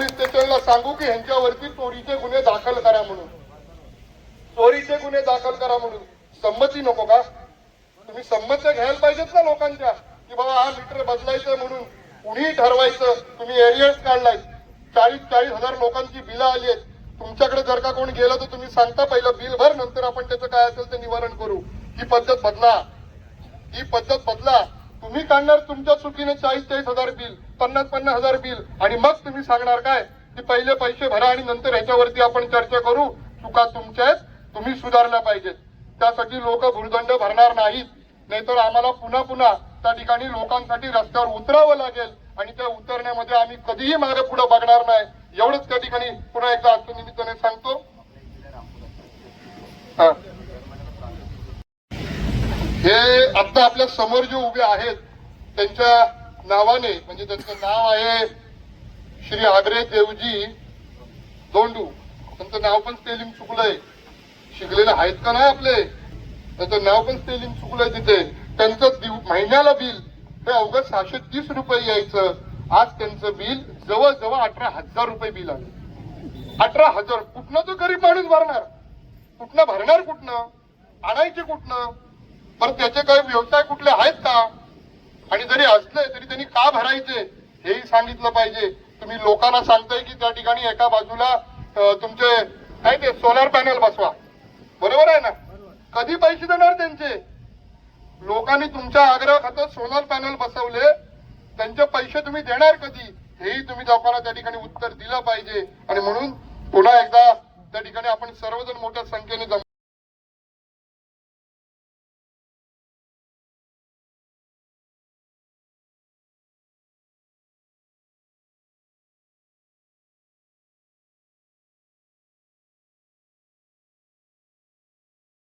सांगू की ह्यांच्यावरती चोरीचे गुन्हे दाखल करा म्हणून. चोरीचे गुन्हे दाखल करा म्हणून. संमती नको का? तुम्ही संमत्या घ्यायला पाहिजेत ना लोकांच्या की बाबा हा मीटर बदलायचं म्हणून. कुणीही ठरवायचं तुम्ही एरियर्स काढलाय. चाळीस चाळीस हजार लोकांची बिलं आली आहेत. तुमच्याकडे जर का कोण गेलं तर तुम्ही सांगता पहिलं बिल भर नंतर आपण त्याचं काय असेल ते निवारण करू. ही पद्धत बदला. ही पद्धत बदला. तुम्ही काढणार तुमच्या चुकीने चाळीस चाळीस हजार बिल पन्नास पन्नास हजार बिल. आणि मग तुम्ही सांगणार काय? की पहिले पैसे भरा आणि नंतर ह्याच्यावरती आपण चर्चा करू. चुका तुमच्या आहेत तुम्ही सुधारल्या पाहिजेत. त्यासाठी लोक भूर्दंड भरणार नाहीत. नाहीतर आम्हाला पुन्हा पुन्हा त्या ठिकाणी लोकांसाठी रस्त्यावर उतरावं लागेल. आणि त्या उतरण्यामध्ये आम्ही कधीही मागे पुढे बघणार नाही. एवढंच त्या ठिकाणी पुन्हा एकदा आजच्या निमित्ताने सांगतो हा. हे आता आपल्यासमोर जे उभे आहेत त्यांच्या नावाने म्हणजे त्यांचं नाव आहे श्री आग्रे देवजी दोंडू त्यांचं नाव पण स्पेलिंग चुकलंय. शिकलेले आहेत का नाही आपले? त्यांचं नाव पण स्पेलिंग चुकलंय तिथे. त्यांचं दिव- महिन्याला बिल हे अवघं सहाशे तीस रुपये यायचं. आज त्यांचं बिल जवळजवळ अठरा हजार रुपये बिल आलं. अठरा हजार. कुठनं तो गरीब माणूस भरणार? कुठनं भरणार कुठनं? आणायचे कुठनं? पण त्याचे काही व्यवसाय कुठले आहेत का? आणि जरी असले तरी त्यांनी का भरायचे? हेही सांगितलं पाहिजे. तुम्ही लोकांना सांगताय की त्या ठिकाणी एका बाजूला तुमचे काय ते सोलार पॅनल बसवा. बरोबर आहे ना? कधी पैसे देणार त्यांचे? लोकांनी तुमच्या आग्रह खातर सोलार पॅनल बसवले. त्यांचे पैसे तुम्ही देणार कधी? हेही तुम्ही लोकांना त्या ठिकाणी उत्तर दिलं पाहिजे. आणि म्हणून पुन्हा एकदा त्या ठिकाणी आपण सर्वजण मोठ्या संख्येने